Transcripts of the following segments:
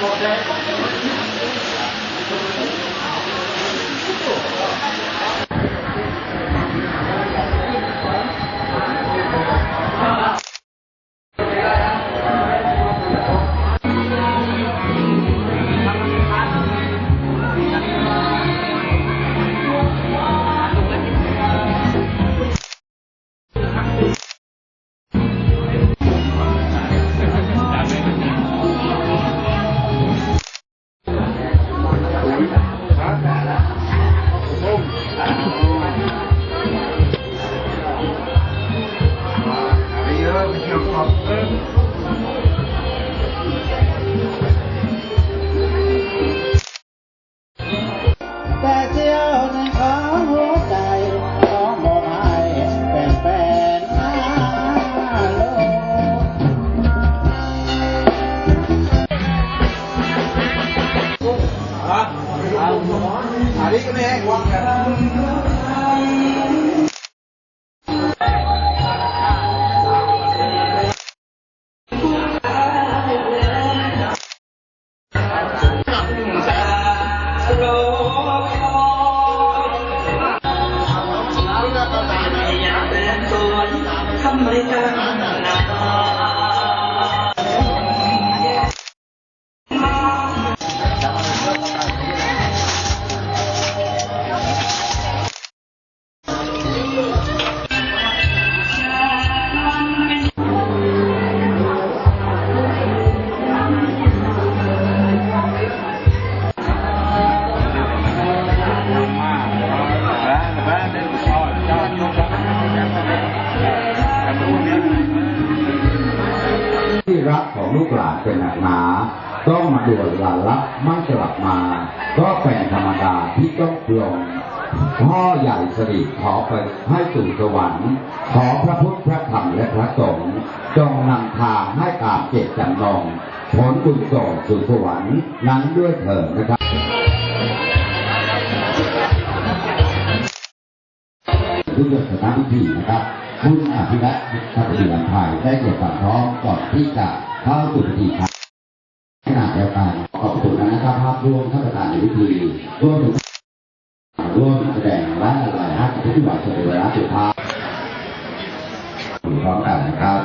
แที่ ด่วนหลานรับไม่กลับมา ก็เป็นธรรมดาที่ต้องปลงพ่อใหญ่สริขอไปให้สู่สวรรค์ ขอพระพุทธพระธรรมและพระสงฆ์จงนำทางให้ตามเจตจำนงผลบุญส่งสู่สวรรค์นั้นด้วยเถิดนะครับทุกเรื่อสถานพิธีนะครับคุณอภิรัตน์ทัพพิรันไทยได้เกี่ยวกับพร้อมก่อนที่จะเข้าสู่พิธีครับ ขณะเดียวกันขอบคุณนะครับภาพร่วมท่านประธานในพิธีร่วมถึงร่วมแสดงและหลายฮัททุกที่หวังจะเป็บเวลาสุดท้ายพร้อมกันนะครับ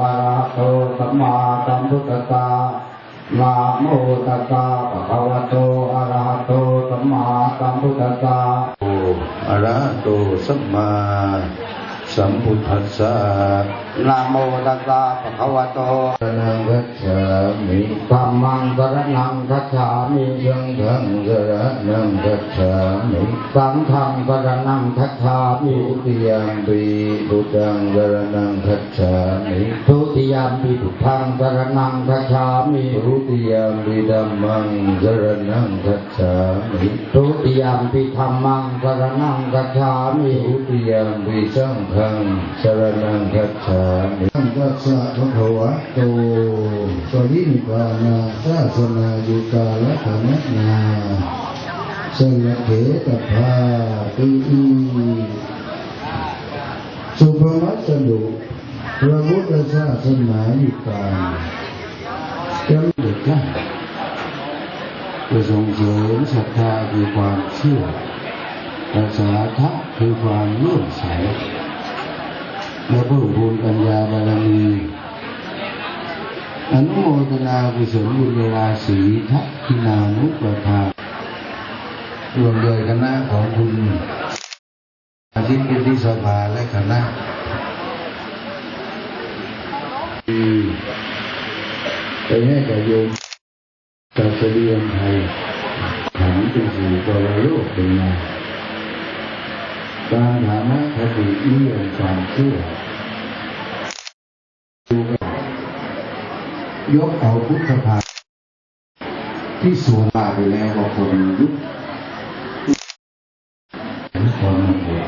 อะระโตสัมมาสัมพุทธัสสะนะโมตัสสะภะคะวะโตอะระหะโตสัมมาสัมพุทธัสสะอะระหะโตสัมมา สัมพุทธัสสะนะโมตัสสะภะคะวะโตอะระหังกัจฉามิธัมมังสรณังคัจฉามิสังฆังสรณังกัจฉามิสังฆังสรณังคัจฉามิทุติยมปีพุทธังสรณังคัจฉามิทุติยามปิพุทธังสรณังคัจฉามิทุติยมปีธัมมังสรณังคัจฉามิทุติยามปิธัมมังสรณังคัจฉามิทุติยมปีสังฆัังสรณังคัจฉามิสังฆัสสะภะคะวะโตปรินิพานาศาสนายุกาลธรรมนาสยเถตภาติสุภมัสดุพระพุทธศาสนาอยุกาลจำเด็กได้จะส่งเสริมศรัทธาคือความเชื่อและสาธะคือความเลื่อมใส และเพิ่มพูนปัญญาบารมีอนุโมทนากุศลบุญเวลาสีทักขินานุปทารวมโดยคณะของคุณอาทิตย์พิธิสภาและคณะไปให้กับโยมกับเสดียงไทยถังเป็นสู่กรโลกเป็นไง ตามฐานะคตินิยมความเชื่อยกเอาพุทธภาที่สูงมาไปแล้วว่าคนยุคคนมันบวช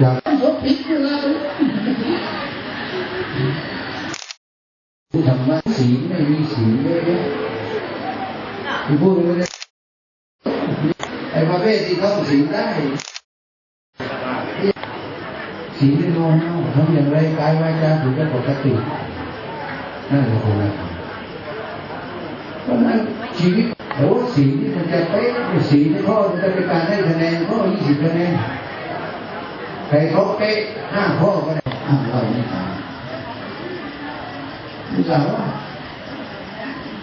อยากที่ทำว่าศีไม่มีศีลเยอะแยพูดไม่ได้ ประเภทที่ท่องศีลได้ศีเป็นโมเนาทำอย่างไรกายวาจาถึงจะปกตินั่นแหละคนละเพราะนั้นชีวิตโอ้ศีลที่มันจะเป๊ะศีลในข้อมันจะเป็นการให้คะแนนข้อยี่สิบคะแนนใครเขาเป๊ะห้าข้อก็ได้ห้าข้อไม่ตามรู้จักว่า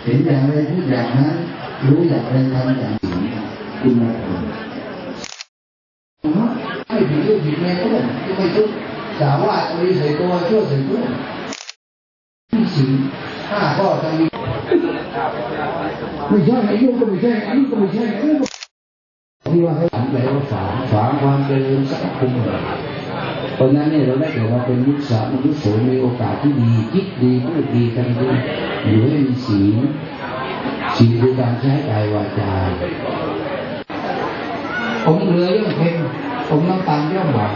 เห็นอย่างไรพูดอย่างนั้นรู้อย่างไรทำอย่างนี้ คุณแมาทำไม่ผิดลูกผิดแม่ก็ได้ไม่ทุกสาวว่าเอาใส่ตัวชั่วใส่ตัวที่สิ่งห้าข้อจะมีไม่ใช่ไอ้ลูกก็ไม่ใช่ไอ้นี่งก็ไม่ใช่ที่ว่าให้ถามแปลว่าฝางฝางความเจริญสังคมเพราะนั้นเนี่ยเราได้เกิดมาเป็นมุสามนุษย์โสมีโอกาสที่ดีคิดดีพูดดีกันดีอยู่ให้มีศีลศีลคือการใช้กายวาจา ผมเรือย่อมเค็มผมน้ำตาลย่อมหวาน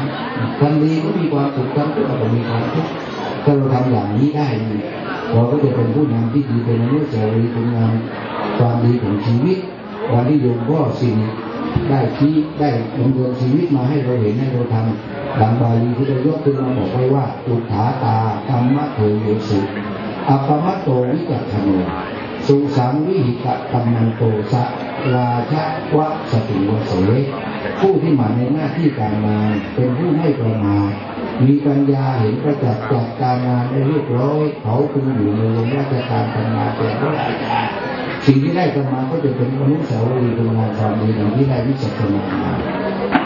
ทำดีก็มีความสุขทำชั่วก็มีความทุกข์ถ้าเราทำอย่างนี้ได้เราก็จะเป็นผู้นำที่ดีเป็นอนุสาวรีย์เป็นงานความดีของชีวิตวันที่โยมพ่อสิ่งได้ที่ได้ดำเนินชีวิตมาให้เราเห็นให้เราทำดังบาลีที่เรายกขึ้นมาบอกไว้ว่าอุทาตาธรรมะโทโยสุอัปปมะโตวิจักขโนสุสังวิหิตะตัมมันโตสะ ราชวะสติวเสผู้ที่หมั่นในหน้าที่การงานเป็นผู้ไม่ประมาทมีปัญญาเห็นประจักษ์จัดการงานได้เรียบร้อย เขาพึงอยู่ในวงราชการทำงานแต่พระราชาสิ่งที่ได้กันมาก็จะเป็นอนุสาวรีย์เป็นงานความดีอย่างที่ได้วิจักนามา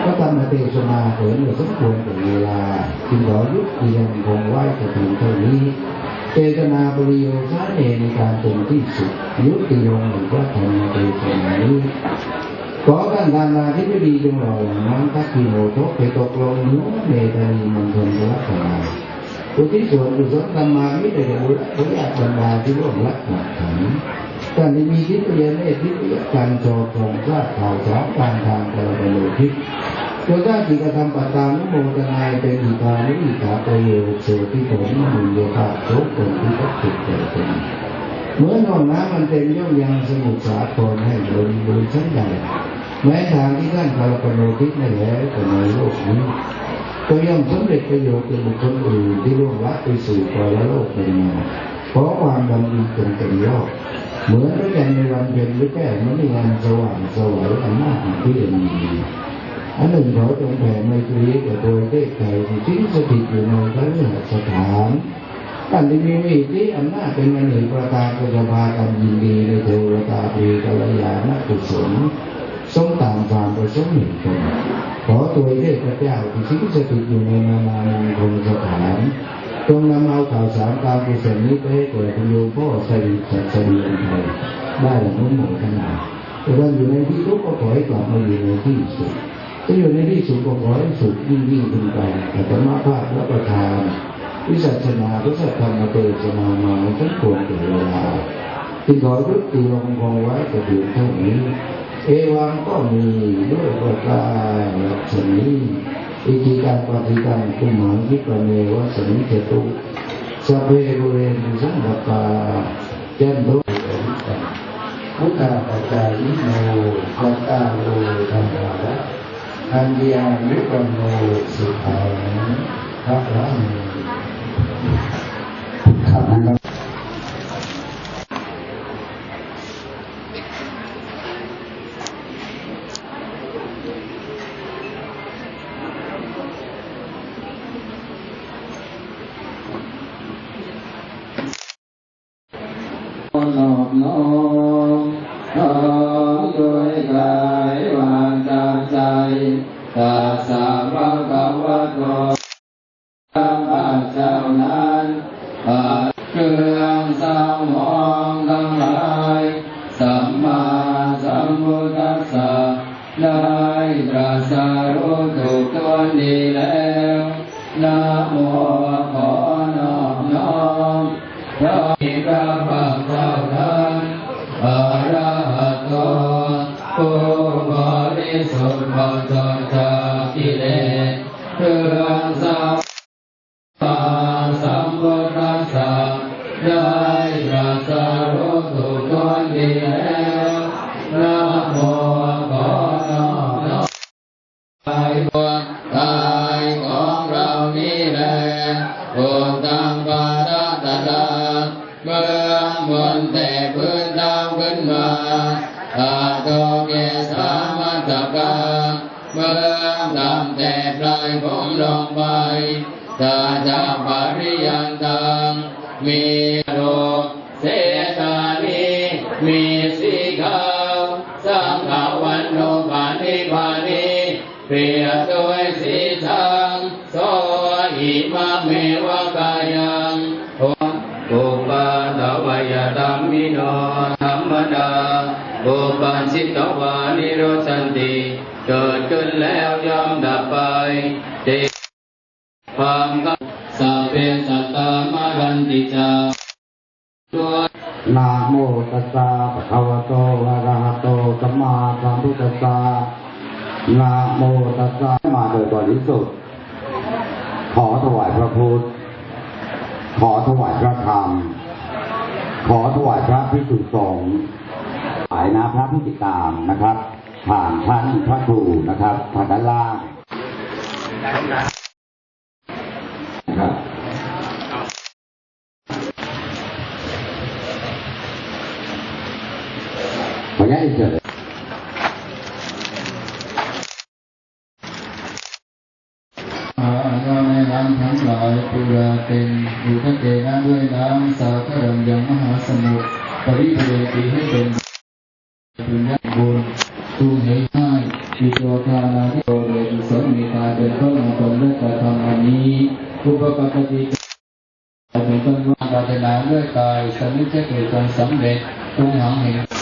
ก็ทำมาเตชนาเผยเหนือสมควรกับเวลาจึงขอยุติยังคงไหว้กระถิ่นเท่านี้ เจตนาบริโยชาเอในการเป็นที่สุดยุติยงหรือว่าธรรมเตชนานี้ขอท่านทานาธิบดีจงหล่ออย่างนั้นทักษิโนทกไปตกลงเนื้อเมตานีมณฑลรัตนาอุทิศส่วนกุศลธรรมามิเดชบุตรพระญาติบรรดาที่ร่วมรักหลักฐานท่านที่มีทิพยเนตรทิพยการจอของทราบข่าวสารการทางกระบโลทิศ จนได้จิตธรรมปัตตานุโมทนาเป็นอิทานุอิทาประโยชน์โสติผลมุญโยภาโสผลที่พักจิตใจเป็นเมื่อนนองน้ำมันเต็มย่อมยังสมุทรสาครให้บริบูรณ์ชั้นใดแม้ทางที่ท่านคารพโนทิศได้แล้วแต่ในโลกนี้ก็ย่อมสำเร็จประโยชน์แก่บุคคลอื่นที่ล่วงลับไปสู่ปรโลกเป็นมาขอความดำดีเป็นเป็นยอดเหมือนพระจันทร์ในวันเพ็ญหรือแก้มณีวันสว่างสวยอันาหักที่เด่นดี อันหนึ่งขอจงแผ่ไมตรีแก่ตัวเทพไทยที่ทิ้งสถิตอยู่ในพระฤหัสถานท่านที่มีวิธีอำนาจเป็นมณีประธานก็จะพากันยินดีในเทวตาปีกัลยาณกุศลสมตามความประสงค์หนึ่งตนขอตัวเทพเจ้าที่สิงสถิตอยู่ในนามามงคลสถานจงนำเอาข่าวสารตามกุศลนี้ไปให้แก่พระโยมพ่อสริสัตสรีนไทยได้ละนุ่มหมดขนาดแต่ว่าอยู่ในที่ทุกข์ก็ขอให้กลับมาอยู่ในที่สุด ถ้าอยู่ในที่สุดก็ขอให้สุขยิ่งยิ่งขึ้นไปแต่ธรรมภาพและประทาน วิสัชนาพุทธธรรมเตชนามาทั้งควรแก่เวลาจึงขอยุติลงคงไว้แต่เพียงเท่านี้ เอวังก็มีด้วยประการลักษณนี้อิจิการปฏิการคุมังคิปะเนวะสมิเจตุสพเพบุเรนุสังกปาจันโทพุทธาปัจจายิโนยัตตาโลธรรมะ อันยานุปโนสุขั ตัสสะภะคะวะโตสัมมาสัมพุทธัสสะเครื่องสังวรทั้งหลายสัมมาสัมพุทธัสสะได้ตรัสรู้ถูกต้องดีแล้วนะโมขอนอบน้อมพระอิพระปัจจานอรหัตโตผู้บริสุทธิ์บริสุทธิ์ ภูตังปาราตตาเมื่อบนแต่พื้นดาวขึ้นมาอาโตเกสามัจจกาเมื่อตามแต่ปลายผมลงไปตาจาปริยันตังมีโลเสตานีมีสีขาวสังขาวันโนปานิปานีเปียบด้วยสี หิมะเมวะกายังอุปาทวยธรรมิโนธรรมดาอุปันสิตวานิโรสันติเกิดขึ้นแล้วย่อมดับไปเตความกัสัพเพสัตตามารันติจาตัวนะโมตัสสะภะคะวะโตอะระหะโตสัมมาสัมพุทธัสสะนะโมตัสสะมาโดยบริสุทธิ์ ขอถวายพระพุทธ ขอถวายพระธรรม ขอถวายพระพิสุสงฆ์ถวายนะพระพิจิตามนะครับ ผ่านท่านพระครูนะครับผ่านด้านล่าง มหาสมุทรปริเพติให้เป็นปุญญาบุญตูเหตุให้จิตโตทานาทิโตเรติสมิตาเป็นต้นของตนด้วยการทำอันนี้อุปปัติเป็นต้นว่าปรารถนาด้วยกายสมิเจเกิดการสำเร็จตรงหางเห็น